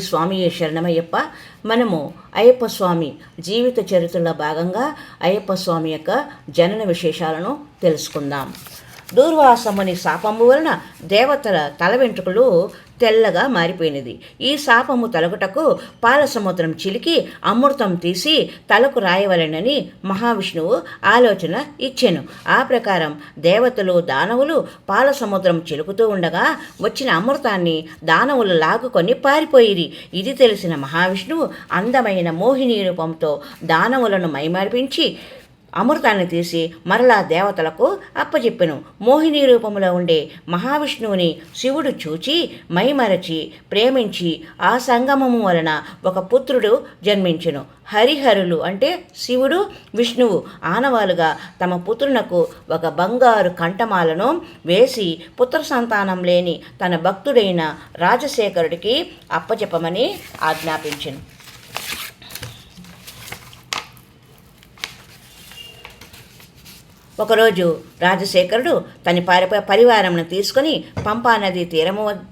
స్వామి శరణమయ్యప్ప. మనము అయ్యప్ప స్వామి జీవిత చరిత్రలో భాగంగా అయ్యప్ప స్వామి యొక్క జనన విశేషాలను తెలుసుకుందాం. దూర్వాసముని శాపము వలన దేవతల తల వెంట్రుకలు తెల్లగా మారిపోయినది. ఈ శాపము తొలగుటకు పాలసముద్రం చిలికి అమృతం తీసి తలకు రాయవలెనని మహావిష్ణువు ఆలోచన ఇచ్చాను. ఆ ప్రకారం దేవతలు దానవులు పాలసముద్రం చిలుకుతూ ఉండగా వచ్చిన అమృతాన్ని దానవులు లాగుకొని పారిపోయిరి. ఇది తెలిసిన మహావిష్ణువు అందమైన మోహిని రూపంతో దానవులను మైమర్పించి అమృతాన్ని తీసి మరలా దేవతలకు అప్పజెప్పెను. మోహిని రూపంలో ఉండే మహావిష్ణువుని శివుడు చూచి మైమరచి ప్రేమించి ఆ సంగమము వలన ఒక పుత్రుడు జన్మించెను. హరిహరులు అంటే శివుడు విష్ణువు ఆనవాలుగా తమ పుత్రునకు ఒక బంగారు కంఠమాలను వేసి పుత్ర సంతానం లేని తన భక్తుడైన రాజశేఖరుడికి అప్పచెప్పమని ఆజ్ఞాపించెను. ఒకరోజు రాజశేఖరుడు తన పరి పరివారంను తీసుకొని పంపానది తీరము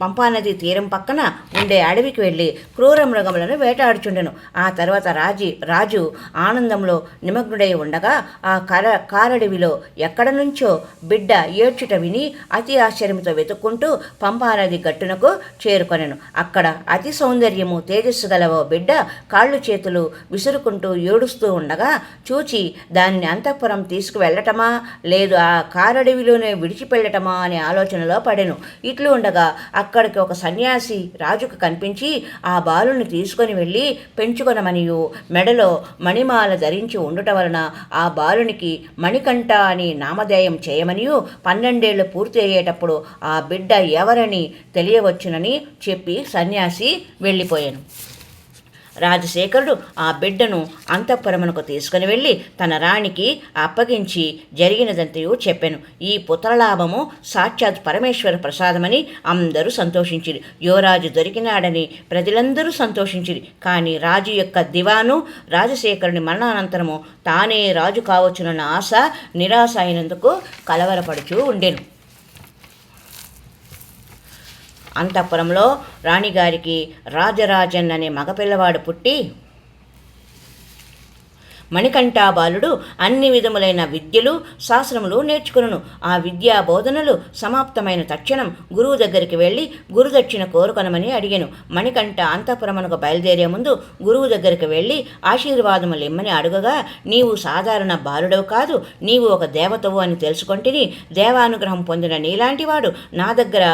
పంపానది తీరం పక్కన ఉండే అడవికి వెళ్ళి క్రూర మృగములను వేటాడుచుండెను. ఆ తర్వాత రాజీ రాజు ఆనందంలో నిమగ్నుడై ఉండగా ఆ కర కారడవిలో ఎక్కడ నుంచో బిడ్డ ఏడ్చుట విని అతి ఆశ్చర్యంతో వెతుక్కుంటూ పంపానది గట్టునకు చేరుకొనెను. అక్కడ అతి సౌందర్యము తేజస్సు గలవో బిడ్డ కాళ్ళు చేతులు విసురుకుంటూ ఏడుస్తూ ఉండగా చూచి దానిని అంతఃపురం తీసుకువెళ్ళటమా? లేదు ఆ కారడవిలోనే విడిచిపెళ్ళటమా? అనే ఆలోచనలో పడెను. ఇట్లు ఉండగా అక్కడికి ఒక సన్యాసి రాజుకు కనిపించి ఆ బాలుని తీసుకొని వెళ్ళి పెంచుకొనమనియు. మెడలో మణిమాల ధరించి ఉండుట వలన ఆ బాలునికి మణికంఠ అని నామధేయం చేయమనియు. పన్నెండేళ్ళు పూర్తి అయ్యేటప్పుడు ఆ బిడ్డ ఎవరని తెలియవచ్చునని చెప్పి సన్యాసి వెళ్ళిపోయాను. రాజశేఖరుడు ఆ బిడ్డను అంతఃపురమునకు తీసుకుని వెళ్ళి తన రాణికి అప్పగించి జరిగినదంతయు చెప్పాను. ఈ పుత్రలాభము సాక్షాత్ పరమేశ్వర ప్రసాదమని అందరూ సంతోషించిరి. యువరాజు దొరికినాడని ప్రజలందరూ సంతోషించిరి. కానీ రాజు యొక్క దివాను రాజశేఖరుని మరణానంతరము తానే రాజు కావచ్చునన్న ఆశ నిరాశ అయినందుకు కలవరపడుచూ ఉండేను. అంతఃపురంలో రాణిగారికి రాజరాజన్ అనే మగపిల్లవాడు పుట్టి మణికంఠాబాలుడు అన్ని విధములైన విద్యలు శాస్త్రములు నేర్చుకును ఆ విద్యా బోధనలు సమాప్తమైన తక్షణం గురువు దగ్గరికి వెళ్ళి గురుదక్షిణ కోరుకొనమని అడిగాను. మణికంఠ అంతఃపురమునకు బయలుదేరే ముందు గురువు దగ్గరికి వెళ్ళి ఆశీర్వాదములు ఇమ్మని అడుగగా నీవు సాధారణ బాలుడవు కాదు నీవు ఒక దేవతవు అని తెలుసుకొంటిని. దేవానుగ్రహం పొందిన నీలాంటివాడు నా దగ్గర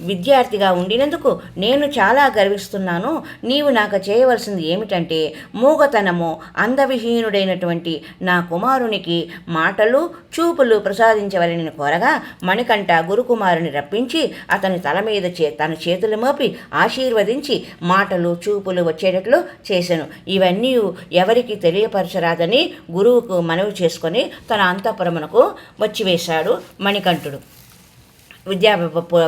విద్యార్థిగా ఉండినందుకు నేను చాలా గర్విస్తున్నాను. నీవు నాకు చేయవలసింది ఏమిటంటే మూగతనము అందవిహీనుడైనటువంటి నా కుమారునికి మాటలు చూపులు ప్రసాదించవలని కోరగా మణికంఠ గురుకుమారుని రప్పించి అతని తల మీద చే తన చేతులు మోపి ఆశీర్వదించి మాటలు చూపులు వచ్చేటట్లు చేశాను. ఇవన్నీ ఎవరికి తెలియపరచరాదని గురువుకు మనవి చేసుకొని తన అంతఃపురమునకు వచ్చివేశాడు మణికంఠుడు. విద్యా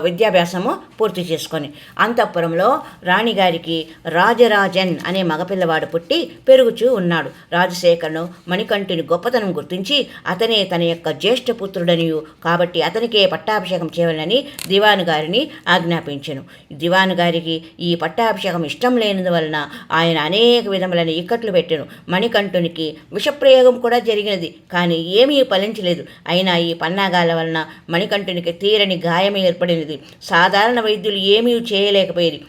విద్యాభ్యాసము పూర్తి చేసుకొని అంతఃపురంలో రాణిగారికి రాజరాజన్ అనే మగపిల్లవాడు పుట్టి పెరుగుచూ ఉన్నాడు. రాజశేఖరును మణికంఠుని గొప్పతనం గుర్తించి అతనే తన యొక్క జ్యేష్ఠ పుత్రుడనియు కాబట్టి అతనికే పట్టాభిషేకం చేయాలని దివాను గారిని ఆజ్ఞాపించను. దివాను గారికి ఈ పట్టాభిషేకం ఇష్టం లేనందువలన ఆయన అనేక విధములైన ఇక్కట్లు పెట్టెను. మణికంఠునికి విషప్రయోగం కూడా జరిగినది. కానీ ఏమీ ఫలించలేదు. అయినా ఈ పన్నాగాల వలన మణికంఠునికి తీరని గాయం ఏర్పడినది. సాధారణ వైద్యులు ఏమీ చేయలేకపోయేది.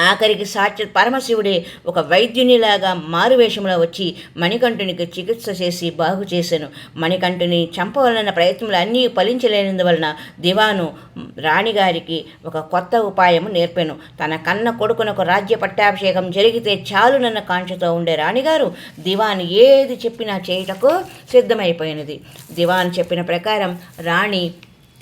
ఆఖరికి సాక్షాత్ పరమశివుడే ఒక వైద్యునిలాగా మారువేషంలో వచ్చి మణికంఠునికి చికిత్స చేసి బాగు చేశాను. మణికంఠుని చంపవలన ప్రయత్నములు అన్నీ ఫలించలేనందువలన దివాను రాణిగారికి ఒక కొత్త ఉపాయం నేర్పాను. తన కన్న కొడుకునకు రాజ్య పట్టాభిషేకం జరిగితే చాలునన్న కాంక్షతో ఉండే రాణిగారు దివాను ఏది చెప్పినా చేయుటకు సిద్ధమైపోయినది. దివాన్ చెప్పిన ప్రకారం రాణి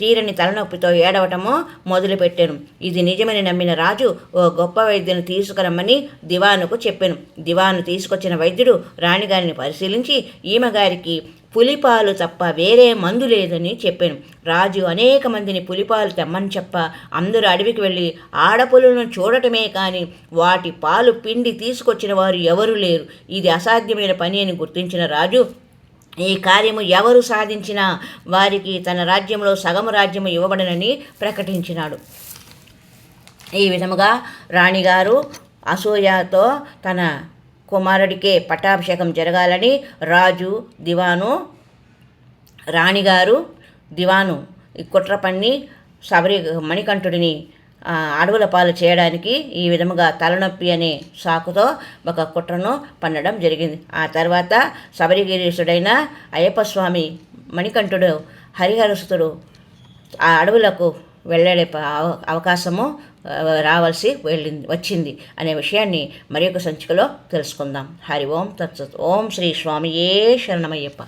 తీరని తలనొప్పితో ఏడవటమో మొదలుపెట్టాను. ఇది నిజమని నమ్మిన రాజు ఓ గొప్ప వైద్యుని తీసుకురమ్మని దివానుకు చెప్పాను. దివాను తీసుకొచ్చిన వైద్యుడు రాణిగారిని పరిశీలించి ఈమెగారికి పులిపాలు తప్ప వేరే మందు లేదని చెప్పాను. రాజు అనేక మందిని పులిపాలు తెమ్మని చెప్ప అందరూ అడవికి వెళ్ళి ఆడపులను చూడటమే కానీ వాటి పాలు పిండి తీసుకొచ్చిన వారు ఎవరూ లేరు. ఇది అసాధ్యమైన పని అని గుర్తించిన రాజు ఈ కార్యము ఎవరు సాధించినా వారికి తన రాజ్యంలో సగము రాజ్యము ఇవ్వబడనని ప్రకటించినాడు. ఈ విధముగా రాణిగారు అసూయతో తన కుమారుడికే పట్టాభిషేకం జరగాలని రాజు దివాను రాణిగారు దివాను ఈ కుట్ర పన్ని శబరి మణికంఠుడిని అడవుల పాలు చేయడానికి ఈ విధముగా తలనొప్పి అనే సాకుతో ఒక కుట్రను పన్నడం జరిగింది. ఆ తర్వాత శబరిగిరీసుడైన అయ్యప్ప స్వామి మణికంఠుడు హరిహరసుతుడు ఆ అడవులకు వెళ్ళే అవ- అవకాశము రావాల్సి వెళ్ళింది వచ్చింది అనే విషయాన్ని మరి ఒక సంచికలో తెలుసుకుందాం. హరి ఓం తత్సత్ ఓం శ్రీ స్వామియే శరణమయ్యప్ప.